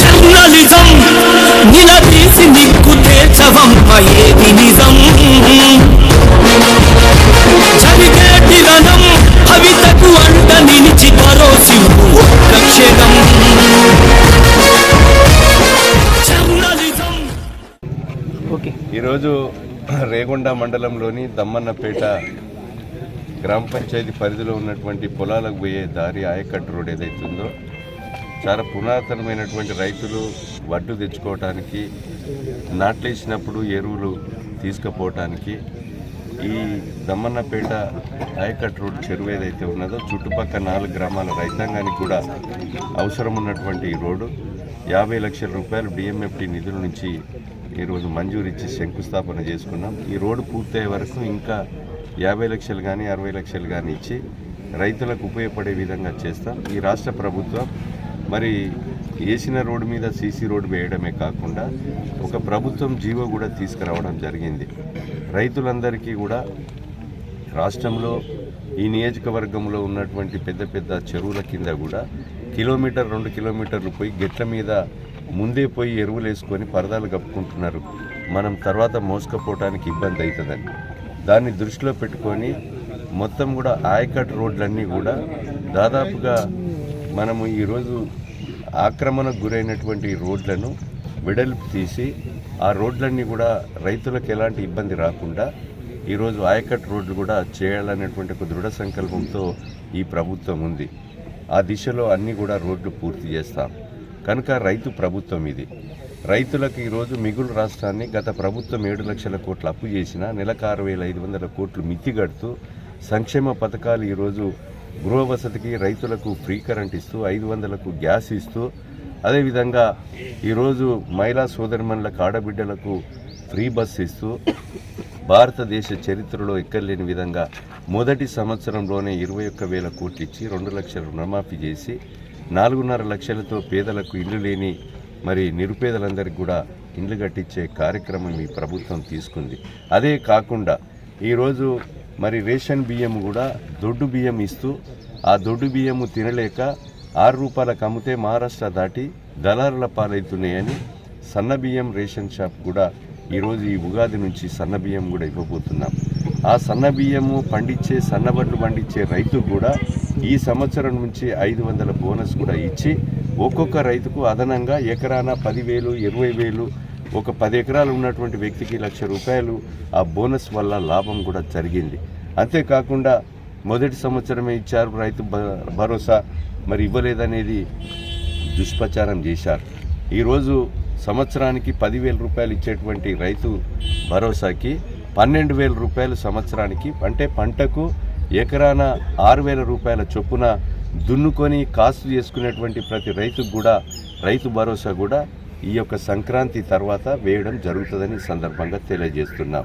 Journalism నిలదీసి నిక్కు తేల్చవంప ఏది నిజం. చలిగేటి రణం భవితకు అంట నిలిచి భరోసివు ఒక్క క్షణం. Journalism okay. ఈరోజు రేగొండ మండలంలోని దమ్మన్నపేట గ్రామ పంచాయతీ పరిధిలో ఉన్నటువంటి పొలాలకు పోయే దారి ఆయకట్టు రోడ్ ఏదైతుందో చాలా పురాతనమైనటువంటి రైతులు వడ్డు తెచ్చుకోవటానికి నాట్లేసినప్పుడు ఎరువులు తీసుకుపోవటానికి ఈ దమ్మన్నపేట ఆయకట్టు రోడ్ చెరువు ఏదైతే ఉన్నదో చుట్టుపక్కల నాలుగు గ్రామాల రైతాంగానికి కూడా అవసరం ఉన్నటువంటి ఈ రోడ్డు. యాభై లక్షల రూపాయలు డిఎంఎఫ్టి నిధుల నుంచి ఈరోజు మంజూరు ఇచ్చి శంకుస్థాపన చేసుకున్నాం. ఈ రోడ్డు పూర్తయ్యే వరకు ఇంకా యాభై లక్షలు కానీ అరవై లక్షలు కానీ ఇచ్చి రైతులకు ఉపయోగపడే విధంగా చేస్తాం. ఈ రాష్ట్ర ప్రభుత్వం మరి వేసిన రోడ్డు మీద సీసీ రోడ్డు వేయడమే కాకుండా ఒక ప్రభుత్వం జీవో కూడా తీసుకురావడం జరిగింది. రైతులందరికీ కూడా రాష్ట్రంలో ఈ నియోజకవర్గంలో ఉన్నటువంటి పెద్ద పెద్ద చెరువుల కింద కూడా కిలోమీటర్ రెండు కిలోమీటర్లు పోయి గెట్ల మీద ముందే పోయి ఎరువులు వేసుకొని పరదాలు కప్పుకుంటున్నారు. మనం తర్వాత మోసుకపోవటానికి ఇబ్బంది అవుతుందండి. దాన్ని దృష్టిలో పెట్టుకొని మొత్తం కూడా ఆయకట్ రోడ్లన్నీ కూడా దాదాపుగా మనము ఈరోజు ఆక్రమణకు గురైనటువంటి రోడ్లను వెడల్పు తీసి ఆ రోడ్లన్నీ కూడా రైతులకు ఎలాంటి ఇబ్బంది రాకుండా ఈరోజు ఆయకట్ రోడ్లు కూడా చేయాలనేటువంటి ఒక దృఢ సంకల్పంతో ఈ ప్రభుత్వం ఉంది. ఆ దిశలో అన్నీ కూడా రోడ్లు పూర్తి చేస్తాం. కనుక రైతు ప్రభుత్వం ఇది. రైతులకు ఈరోజు మిగులు రాష్ట్రాన్ని గత ప్రభుత్వం ఏడు లక్షల కోట్లు అప్పు చేసిన నెలకు ఆరు వేల ఐదు వందల కోట్లు మితి కడుతూ సంక్షేమ పథకాలు ఈరోజు గృహ వసతికి రైతులకు ఫ్రీ కరెంట్ ఇస్తూ ఐదు వందలకు గ్యాస్ ఇస్తూ అదేవిధంగా ఈరోజు మహిళా సోదరిమణులకు ఆడబిడ్డలకు ఫ్రీ బస్ ఇస్తూ భారతదేశ చరిత్రలో ఎక్కర్లేని విధంగా మొదటి సంవత్సరంలోనే ఇరవై ఒక్క వేల కోట్లు ఇచ్చి రెండు లక్షల రుణమాఫీ చేసి నాలుగున్నర లక్షలతో పేదలకు ఇల్లు లేని మరి నిరుపేదలందరికీ కూడా ఇండ్లు కట్టించే కార్యక్రమం ఈ ప్రభుత్వం తీసుకుంది. అదే కాకుండా ఈరోజు మరి రేషన్ బియ్యం కూడా దొడ్డు బియ్యం ఇస్తూ ఆ దొడ్డు బియ్యము తినలేక ఆరు రూపాయలకు అమ్మితే మహారాష్ట్ర దాటి దళారుల పాలవుతున్నాయని సన్న బియ్యం రేషన్ షాప్ కూడా ఈరోజు ఈ ఉగాది నుంచి సన్న బియ్యం కూడా ఇవ్వబోతున్నాం. ఆ సన్న బియ్యము పండించే సన్నబడ్లు పండించే రైతు కూడా ఈ సంవత్సరం నుంచి ఐదు వందల బోనస్ కూడా ఇచ్చి ఒక్కొక్క రైతుకు అదనంగా ఎకరాన పదివేలు ఇరవై వేలు ఒక పది ఎకరాలు ఉన్నటువంటి వ్యక్తికి లక్ష రూపాయలు ఆ బోనస్ వల్ల లాభం కూడా జరిగింది. అంతేకాకుండా మొదటి సంవత్సరమే ఇచ్చారు రైతు భ- భరోసా మరి ఇవ్వలేదనేది దుష్ప్రచారం చేశారు. ఈరోజు సంవత్సరానికి పదివేల రూపాయలు ఇచ్చేటువంటి రైతు భరోసాకి పన్నెండు వేల రూపాయలు సంవత్సరానికి అంటే పంటకు ఎకరాన ఆరు వేల రూపాయల చొప్పున దున్నుకొని కాసు చేసుకునేటువంటి ప్రతి రైతుకు కూడా రైతు భరోసా కూడా ఈ యొక్క సంక్రాంతి తర్వాత వేయడం జరుగుతుందని సందర్భంగా తెలియజేస్తున్నాం.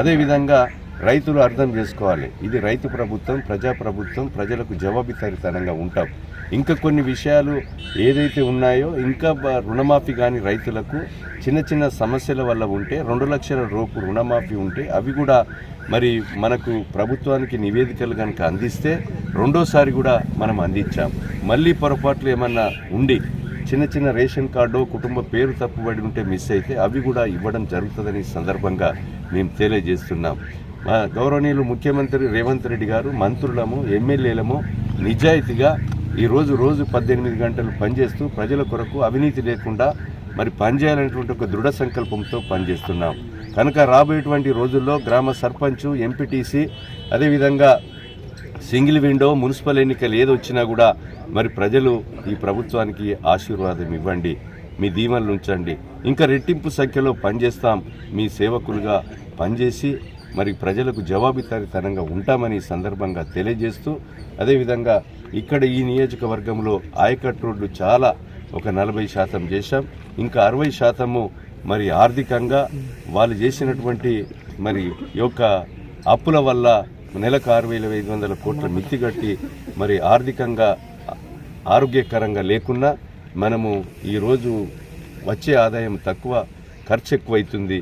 అదేవిధంగా రైతులు అర్థం చేసుకోవాలి. ఇది రైతు ప్రభుత్వం ప్రజా ప్రభుత్వం ప్రజలకు జవాబుదారీతనంగా ఉంటాం. ఇంకా కొన్ని విషయాలు ఏదైతే ఉన్నాయో ఇంకా రుణమాఫీ కానీ రైతులకు చిన్న చిన్న సమస్యల వల్ల ఉంటే రెండు లక్షల రూపు రుణమాఫీ ఉంటే అవి కూడా మరి మనకు ప్రభుత్వానికి నివేదికలు కనుక అందిస్తే రెండోసారి కూడా మనం అందించాం. మళ్ళీ పొరపాట్లు ఏమన్నా ఉండి చిన్న చిన్న రేషన్ కార్డు కుటుంబ పేరు తప్పుబడి ఉంటే మిస్ అయితే అవి కూడా ఇవ్వడం జరుగుతుందని సందర్భంగా మేము తెలియజేస్తున్నాం. మా గౌరవనీయులు ముఖ్యమంత్రి రేవంత్ రెడ్డి గారు మంత్రులము ఎమ్మెల్యేలము నిజాయితీగా ఈరోజు రోజు రోజు పద్దెనిమిది గంటలు పనిచేస్తూ ప్రజల కొరకు అవినీతి లేకుండా మరి పనిచేయాలనేటువంటి ఒక దృఢ సంకల్పంతో పనిచేస్తున్నాం. కనుక రాబోయేటువంటి రోజుల్లో గ్రామ సర్పంచ్ ఎంపీటీసీ అదేవిధంగా సింగిల్ విండో మున్సిపల్ ఎన్నికలు ఏది వచ్చినా కూడా మరి ప్రజలు ఈ ప్రభుత్వానికి ఆశీర్వాదం ఇవ్వండి మీ దీవెనలు ఉంచండి. ఇంకా రెట్టింపు సంఖ్యలో పనిచేస్తాం మీ సేవకులుగా పనిచేసి మరి ప్రజలకు జవాబుదారీతనంగా ఉంటామని సందర్భంగా తెలియజేస్తూ అదేవిధంగా ఇక్కడ ఈ నియోజకవర్గంలో ఆయకట్ రోడ్లు చాలా ఒక నలభై శాతం చేశాం. ఇంకా అరవై శాతము మరి ఆర్థికంగా వాళ్ళు చేసినటువంటి మరి యొక్క అప్పుల వల్ల నెలకు ఆరు వేల ఐదు వందల కోట్ల మిత్తి కట్టి మరి ఆర్థికంగా ఆరోగ్యకరంగా లేకున్నా మనము ఈరోజు వచ్చే ఆదాయం తక్కువ ఖర్చు ఎక్కువైతుంది.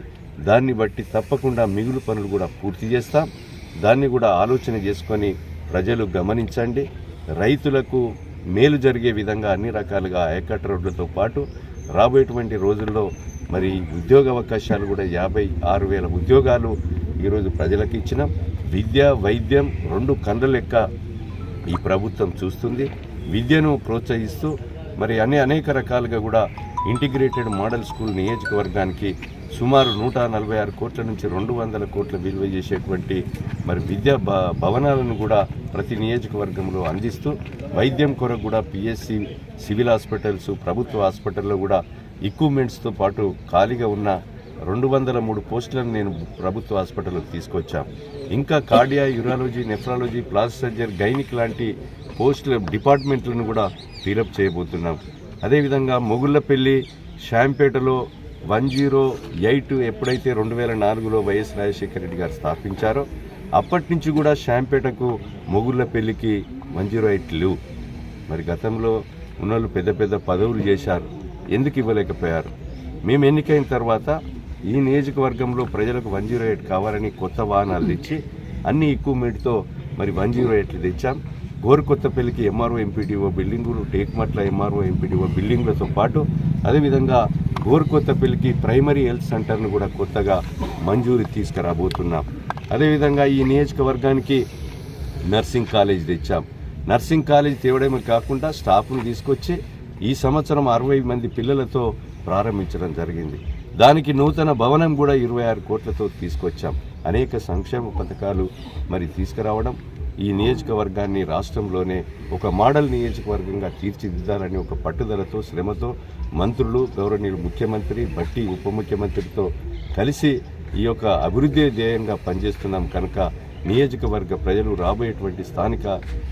దాన్ని బట్టి తప్పకుండా మిగులు పనులు కూడా పూర్తి చేస్తాం. దాన్ని కూడా ఆలోచన చేసుకొని ప్రజలు గమనించండి. రైతులకు మేలు జరిగే విధంగా అన్ని రకాలుగా ఆయకట్ట రోడ్లతో పాటు రాబోయేటువంటి రోజుల్లో మరి ఉద్యోగ అవకాశాలు కూడా యాభై ఆరు వేల ఉద్యోగాలు ఈరోజు ప్రజలకు ఇచ్చినాం. విద్య వైద్యం రెండు కండ్ల లెక్క ఈ ప్రభుత్వం చూస్తుంది. విద్యను ప్రోత్సహిస్తూ మరి అనే అనేక రకాలుగా కూడా ఇంటిగ్రేటెడ్ మోడల్ స్కూల్ నియోజకవర్గానికి సుమారు నూట నలభై ఆరు కోట్ల నుంచి రెండు వందల కోట్ల విలువ చేసేటువంటి మరి విద్యా భ భవనాలను కూడా ప్రతి నియోజకవర్గంలో అందిస్తూ వైద్యం కొరకు కూడా పిఎస్సి సివిల్ హాస్పిటల్స్ ప్రభుత్వ హాస్పిటల్లో కూడా ఎక్విప్మెంట్స్తో పాటు ఖాళీగా ఉన్న రెండు వందల మూడు పోస్టులను నేను ప్రభుత్వ హాస్పిటల్కి తీసుకొచ్చాం. ఇంకా cardio urology nephrology plastic surgery gynaec లాంటి పోస్టుల డిపార్ట్మెంట్లను కూడా ఫిలప్ చేయబోతున్నాం. అదేవిధంగా మొగుళ్ళపల్లి శాంపేటలో వన్ జీరో ఎయిట్ ఎప్పుడైతే రెండు వేల నాలుగులో వైఎస్ రాజశేఖర రెడ్డి గారు స్థాపించారో అప్పటి నుంచి కూడా షాంపేటకు మొగుళ్ళపల్లికి వన్ జీరో ఎయిట్ లేవు. మరి గతంలో ఉన్నోళ్ళు పెద్ద పెద్ద పదవులు చేశారు. ఎందుకు ఇవ్వలేకపోయారు? మేము ఎన్నికైన తర్వాత ఈ నియోజకవర్గంలో ప్రజలకు వన్ జీరో ఎయిట్ కావాలని కొత్త వాహనాలు తెచ్చి అన్ని ఎక్కువ మీటితో మరి వన్ జీరో ఎయిట్లు తెచ్చాం. గోరుకొత్తపల్లికి ఎంఆర్ఓ ఎంపీడీఓ బిల్డింగులు టేక్మట్ల ఎంఆర్ఓ ఎంపీడీఓ బిల్డింగులతో పాటు అదేవిధంగా గోరుకొత్తపల్లికి ప్రైమరీ హెల్త్ సెంటర్ను కూడా కొత్తగా మంజూరు తీసుకురాబోతున్నాం. అదేవిధంగా ఈ నియోజకవర్గానికి నర్సింగ్ కాలేజ్ తెచ్చాం. నర్సింగ్ కాలేజ్ తేవడమే కాకుండా స్టాఫ్ను తీసుకొచ్చి ఈ సంవత్సరం అరవై మంది పిల్లలతో ప్రారంభించడం జరిగింది. దానికి నూతన భవనం కూడా ఇరవై ఆరు కోట్లతో తీసుకొచ్చాం. అనేక సంక్షేమ పథకాలు మరి తీసుకురావడం ఈ నియోజకవర్గాన్ని రాష్ట్రంలోనే ఒక మోడల్ నియోజకవర్గంగా తీర్చిదిద్దాలని ఒక పట్టుదలతో శ్రమతో మంత్రులు గౌరవనీయులు ముఖ్యమంత్రి బట్టి ఉప ముఖ్యమంత్రితో కలిసి ఈ యొక్క అభివృద్ధి ధ్యేయంగా పనిచేస్తున్నాం. కనుక నియోజకవర్గ ప్రజలు రాబోయేటువంటి స్థానిక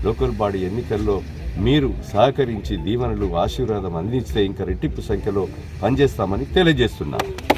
లోకల్ బాడీ ఎన్నికల్లో మీరు సహకరించి దీవెనలు ఆశీర్వాదం అందించితే ఇంకా రెట్టింపు సంఖ్యలో పనిచేస్తామని తెలియజేస్తున్నాను